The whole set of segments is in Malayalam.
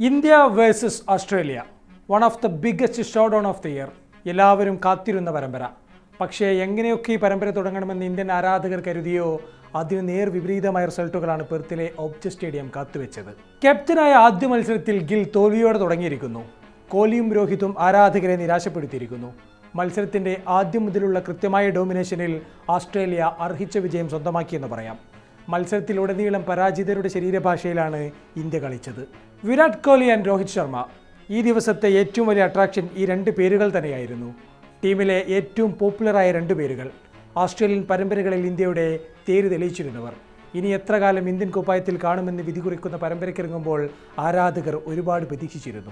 India versus Australia one of the biggest showdown of the year എല്ലാവരും കാത്തിരുന്ന പരമ്പര. പക്ഷേ എങ്ങനെയൊക്കെ ഈ പരമ്പര തുടങ്ങണമെന്ന് ഇന്ത്യൻ ആരാധകർ കരുതിയോ? അതിന് നേർ വിപരീതമായ റിസൾട്ടുകളാണ് പെർത്തിലെ ഒബ്ജ സ്റ്റേഡിയം കാത്തുവെച്ചത്. ക്യാപ്റ്റനായ ആദ്യ മത്സരത്തിൽ ഗിൽ തോൽവിയോടെ തുടങ്ങിയിരിക്കുന്നു. കോഹ്ലിയും രോഹിതും ആരാധകരെ നിരാശപ്പെടുത്തിയിരിക്കുന്നു. മത്സരത്തിന്റെ ആദ്യം മുതലുള്ള കൃത്യമായ ഡോമിനേഷനിൽ ഓസ്ട്രേലിയ അർഹിച്ച വിജയം സ്വന്തമാക്കിയെന്ന് പറയാം. മത്സരത്തിലുടനീളം പരാജിതരുടെ ശരീരഭാഷയിലാണ് ഇന്ത്യ കളിച്ചത്. വിരാട് കോഹ്ലി ആൻഡ് രോഹിത് ശർമ്മ. ഈ ദിവസത്തെ ഏറ്റവും വലിയ അട്രാക്ഷൻ ഈ രണ്ട് പേരുകൾ തന്നെയായിരുന്നു. ടീമിലെ ഏറ്റവും പോപ്പുലറായ രണ്ട് പേരുകൾ. ഓസ്ട്രേലിയൻ പരമ്പരകളിൽ ഇന്ത്യയുടെ തേര് തെളിയിച്ചിരുന്നവർ. ഇനി എത്ര കാലം ഇന്ത്യൻ കുപ്പായത്തിൽ കാണുമെന്ന് വിധി കുറിക്കുന്ന പരമ്പരയ്ക്കിറങ്ങുമ്പോൾ ആരാധകർ ഒരുപാട് പ്രതീക്ഷിച്ചിരുന്നു.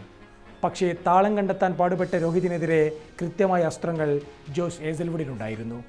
പക്ഷേ താളം കണ്ടെത്താൻ പാടുപെട്ട രോഹിതിനെതിരെ കൃത്യമായ അസ്ത്രങ്ങൾ ജോസ് ഏസൽവുഡിനുണ്ടായിരുന്നു.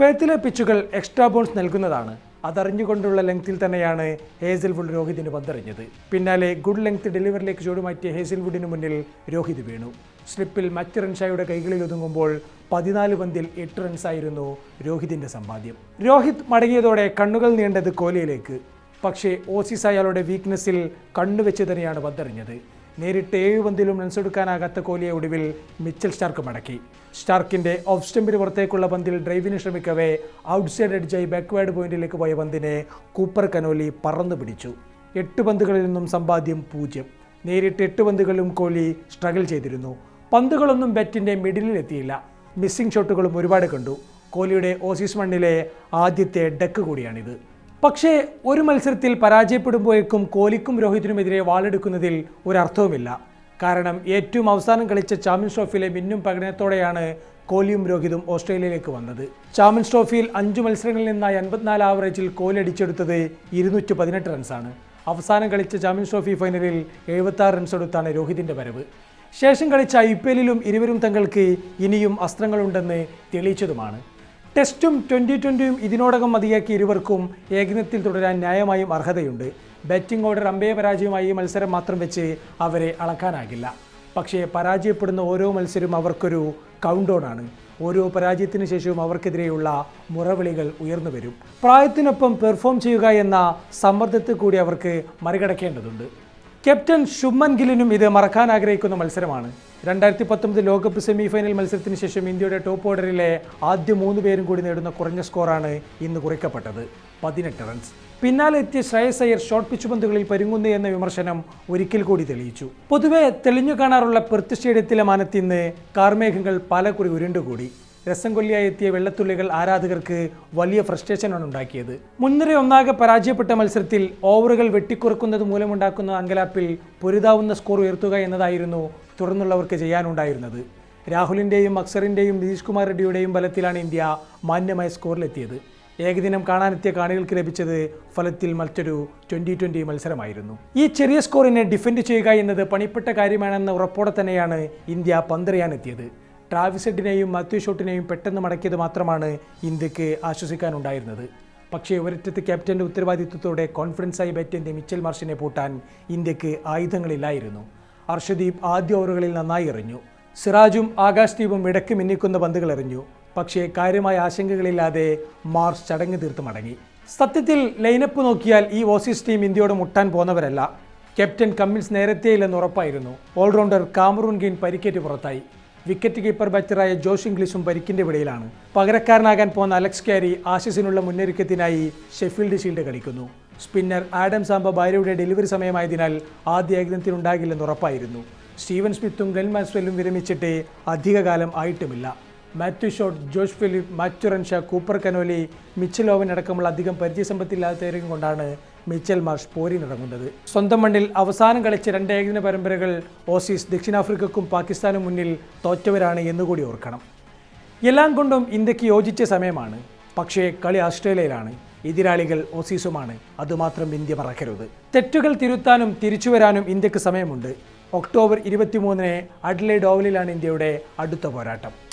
പേത്തിലെ പിച്ചുകൾ എക്സ്ട്രാ ബോൺസ് നൽകുന്നതാണ്. അതറിഞ്ഞുകൊണ്ടുള്ള ലെങ്ത്തിൽ തന്നെയാണ് ഹേസൽവുഡ് രോഹിതിന് പന്തെറിഞ്ഞത്. പിന്നാലെ ഗുഡ് ലെങ്ത് ഡെലിവറിലേക്ക് ചൂടുമാറ്റിയ ഹേസൽവുഡിന് മുന്നിൽ രോഹിത് വീണു. സ്ലിപ്പിൽ മറ്റ് റൺഷായുടെ കൈകളിൽ ഒതുങ്ങുമ്പോൾ പതിനാല് പന്തിൽ എട്ട് റൺസായിരുന്നു രോഹിതിന്റെ സമ്പാദ്യം. രോഹിത് മടങ്ങിയതോടെ കണ്ണുകൾ നീണ്ടത് കോഹ്ലിയിലേക്ക്. പക്ഷേ ഓസീസ് അയാളുടെ വീക്ക്നെസ്സിൽ കണ്ണുവെച്ച് തന്നെയാണ് പന്തെറിഞ്ഞത്. നേരിട്ട് ഏഴ് പന്തിലും റൺസ് എടുക്കാനാകാത്ത കോഹ്ലിയെ ഒടുവിൽ മിച്ചൽ സ്റ്റാർക്ക് മടക്കി. സ്റ്റാർക്കിന്റെ ഓഫ് സ്റ്റംപിന് പുറത്തേക്കുള്ള പന്തിൽ ഡ്രൈവിന് ശ്രമിക്കവേ ഔട്ട്സൈഡ് അടിച്ചായി ബാക്ക്വേർഡ് പോയിന്റിലേക്ക് പോയ പന്തിനെ കൂപ്പർ കനോലി പറന്നു പിടിച്ചു. എട്ട് പന്തുകളിൽ നിന്നും സമ്പാദ്യം പൂജ്യം. നേരിട്ട് എട്ട് പന്തുകളിലും കോഹ്ലി സ്ട്രഗിൾ ചെയ്തിരുന്നു. പന്തുകളൊന്നും ബാറ്റിന്റെ മിഡിലിൽ എത്തിയില്ല. മിസ്സിംഗ് ഷോട്ടുകളും ഒരുപാട് കണ്ടു. കോഹ്ലിയുടെ ഓസീസ് മണ്ണിലെ ആദ്യത്തെ ഡെക്ക് കൂടിയാണിത്. പക്ഷേ ഒരു മത്സരത്തിൽ പരാജയപ്പെടുമ്പോഴേക്കും കോഹ്ലിക്കും രോഹിത്തിനുമെതിരെ വാളെടുക്കുന്നതിൽ ഒരർത്ഥവുമില്ല. കാരണം ഏറ്റവും അവസാനം കളിച്ച ചാമ്പ്യൻസ് ട്രോഫിയിലെ മിന്നും പ്രകടനത്തോടെയാണ് കോലിയും രോഹിതും ഓസ്ട്രേലിയയിലേക്ക് വന്നത്. ചാമ്പ്യൻസ് ട്രോഫിയിൽ അഞ്ച് മത്സരങ്ങളിൽ നിന്നായി അൻപത്തിനാല് ആവറേജിൽ കോലി അടിച്ചെടുത്തത് ഇരുന്നൂറ്റി പതിനെട്ട് റൺസാണ്. അവസാനം കളിച്ച ചാമ്പ്യൻസ് ട്രോഫി ഫൈനലിൽ എഴുപത്താറ് റൺസ് എടുത്താണ് രോഹിതിന്റെ വരവ്. ശേഷം കളിച്ച ഐ പി എല്ലിലും ഇരുവരും തങ്ങൾക്ക് ഇനിയും അസ്ത്രങ്ങളുണ്ടെന്ന് തെളിയിച്ചതുമാണ്. ടെസ്റ്റും ട്വന്റി ട്വന്റിയും ഇതിനോടകം മതിയാക്കി ഇരുവർക്കും ഏകദിനത്തിൽ തുടരാൻ ന്യായമായും അർഹതയുണ്ട്. ബാറ്റിംഗ് ഓർഡർ അമ്പയ പരാജയമായി മത്സരം മാത്രം വെച്ച് അവരെ അളക്കാനാകില്ല. പക്ഷേ പരാജയപ്പെടുന്ന ഓരോ മത്സരവും അവർക്കൊരു കൗണ്ട് ഡൗൺ ആണ്. ഓരോ പരാജയത്തിന് ശേഷവും അവർക്കെതിരെയുള്ള മുറവിളികൾ ഉയർന്നു വരും. പ്രായത്തിനൊപ്പം പെർഫോം ചെയ്യുക എന്ന സമ്മർദ്ദത്തിൽ കൂടി അവർക്ക് മറികടക്കേണ്ടതുണ്ട്. ക്യാപ്റ്റൻ ശുഭൻ ഗില്ലിനും ഇത് മറക്കാൻ ആഗ്രഹിക്കുന്ന മത്സരമാണ്. രണ്ടായിരത്തി പത്തൊമ്പത് ലോകകപ്പ് സെമി ഫൈനൽ മത്സരത്തിന് ശേഷം ഇന്ത്യയുടെ ടോപ്പ് ഓർഡറിലെ ആദ്യ മൂന്ന് പേരും കൂടി നേടുന്ന കുറഞ്ഞ സ്കോറാണ് ഇന്ന് കുറിക്കപ്പെട്ടത്. പതിനെട്ട് റൺസ്. പിന്നാലെ എത്തിയ ശ്രേയസ് അയ്യർ ഷോർട്ട് പിച്ച് പന്തുകളിൽ പരുങ്ങുന്നു എന്ന വിമർശനം ഒരിക്കൽ കൂടി തെളിയിച്ചു. പൊതുവെ തെളിഞ്ഞു കാണാറുള്ള പെർത്ത് സ്റ്റേഡിയത്തിലെ മാനത്തിന്ന് കാർമേഘങ്ങൾ പല കുറി ഉരുണ്ടുകൂടി. രസം കൊല്ലിയായി എത്തിയ വെള്ളത്തുള്ളികൾ ആരാധകർക്ക് വലിയ ഫ്രസ്ട്രേഷനാണ് ഉണ്ടാക്കിയത്. മുൻനിര ഒന്നാകെ പരാജയപ്പെട്ട മത്സരത്തിൽ ഓവറുകൾ വെട്ടിക്കുറക്കുന്നത് മൂലമുണ്ടാക്കുന്ന അങ്കലാപ്പിൽ പൊരുതാവുന്ന സ്കോർ ഉയർത്തുക എന്നതായിരുന്നു തുടർന്നുള്ളവർക്ക് ചെയ്യാനുണ്ടായിരുന്നത്. രാഹുലിന്റെയും അക്സറിന്റെയും നിതീഷ് കുമാർ റെഡ്ഡിയുടെയും ബലത്തിലാണ് ഇന്ത്യ മാന്യമായ സ്കോറിലെത്തിയത്. ഏകദിനം കാണാനെത്തിയ കാണികൾക്ക് ലഭിച്ചത് ഫലത്തിൽ മറ്റൊരു ട്വന്റി ട്വന്റി മത്സരമായിരുന്നു. ഈ ചെറിയ സ്കോറിനെ ഡിഫെൻഡ് ചെയ്യുക എന്നത് പണിപ്പെട്ട കാര്യമാണെന്ന ഉറപ്പോടെ തന്നെയാണ് ഇന്ത്യ പന്തെറിയാനെത്തിയത്. ട്രാവിസ് ഹെഡിനെയും മാത്യു ഷോട്ടിനെയും പെട്ടെന്ന് മടക്കിയത് മാത്രമാണ് ഇന്ത്യയ്ക്ക് ആശ്വസിക്കാനുണ്ടായിരുന്നത്. പക്ഷേ ഒരറ്റത്ത് ക്യാപ്റ്റന്റെ ഉത്തരവാദിത്വത്തോടെ കോൺഫിഡൻസായി ബാറ്റ് ചെയ്ത മിച്ചൽ മാർഷിനെ പൂട്ടാൻ ഇന്ത്യയ്ക്ക് ആയുധങ്ങളില്ലായിരുന്നു. അർഷദീപ് ആദ്യ ഓവറുകളിൽ നന്നായി എറിഞ്ഞു. സിറാജും ആകാശ്ദീപും ഇടയ്ക്ക് മിന്നിക്കുന്ന പന്തുകൾ എറിഞ്ഞു. പക്ഷേ കാര്യമായ ആശങ്കകളില്ലാതെ മാർച്ച് ചടങ്ങ് തീർത്ത് മടങ്ങി. സത്യത്തിൽ ലൈനപ്പ് നോക്കിയാൽ ഈ ഓസീസ് ടീം ഇന്ത്യയോട് മുട്ടാൻ പോന്നവരല്ല. ക്യാപ്റ്റൻ കമ്മിൻസ് നേരത്തെയില്ലെന്ന് ഉറപ്പായിരുന്നു. ഓൾറൗണ്ടർ കാമറൂൺ ഗെയിൻ പരിക്കേറ്റ് പുറത്തായി. വിക്കറ്റ് കീപ്പർ ബാറ്ററായ ജോഷ് ഇംഗ്ലീഷും പരിക്കിന്റെ പിടിയിലാണ് പകരക്കാരനാകാൻ പോകുന്ന അലക്സ് കാരി ആശിസിനുള്ള മുന്നൊരുക്കത്തിനായി ഷെഫീൽഡ് ഷീൽഡ് കളിക്കുന്നു. സ്പിന്നർ ആഡം സാംബ ഭാര്യയുടെ ഡെലിവറി സമയമായതിനാൽ ആദ്യ ഏകദിനത്തിനുണ്ടാകില്ലെന്ന് ഉറപ്പായിരുന്നു. സ്റ്റീവൻ സ്മിത്തും ഗ്ലെൻ മാക്സ്വെല്ലും വിരമിച്ചിട്ട് അധികകാലം ആയിട്ടുമില്ല. Matthew Short Josh Philippe Matthew Renshaw Cooper Connolly Mitchell Owen അടക്കമുള്ള അധികം പരിചയസമ്പത്തില്ലാത്തവരെയും കൊണ്ടാണ് മിച്ചൽ മാർഷ് പോരിനിറങ്ങുന്നത്. സ്വന്തം മണ്ണിൽ അവസാനം കളിച്ച രണ്ട് ഏകദിന പരമ്പരകൾ ഓസീസ് ദക്ഷിണാഫ്രിക്കക്കും പാകിസ്ഥാനും മുന്നിൽ തോറ്റവരാണ് എന്നുകൂടി ഓർക്കണം. എല്ലാം കൊണ്ടും ഇന്ത്യയ്ക്ക് യോജിച്ച സമയമാണ്. പക്ഷേ കളി ഓസ്ട്രേലിയയിലാണ് എതിരാളികൾ ഓസീസുമാണ്. അതുമാത്രം ഇന്ത്യ മറക്കരുത്. തെറ്റുകൾ തിരുത്താനും തിരിച്ചുവരാനും ഇന്ത്യയ്ക്ക് സമയമുണ്ട്. ഒക്ടോബർ ഇരുപത്തിമൂന്നിന് അഡ്ലൈഡ് ഓവലിലാണ് ഇന്ത്യയുടെ അടുത്ത പോരാട്ടം.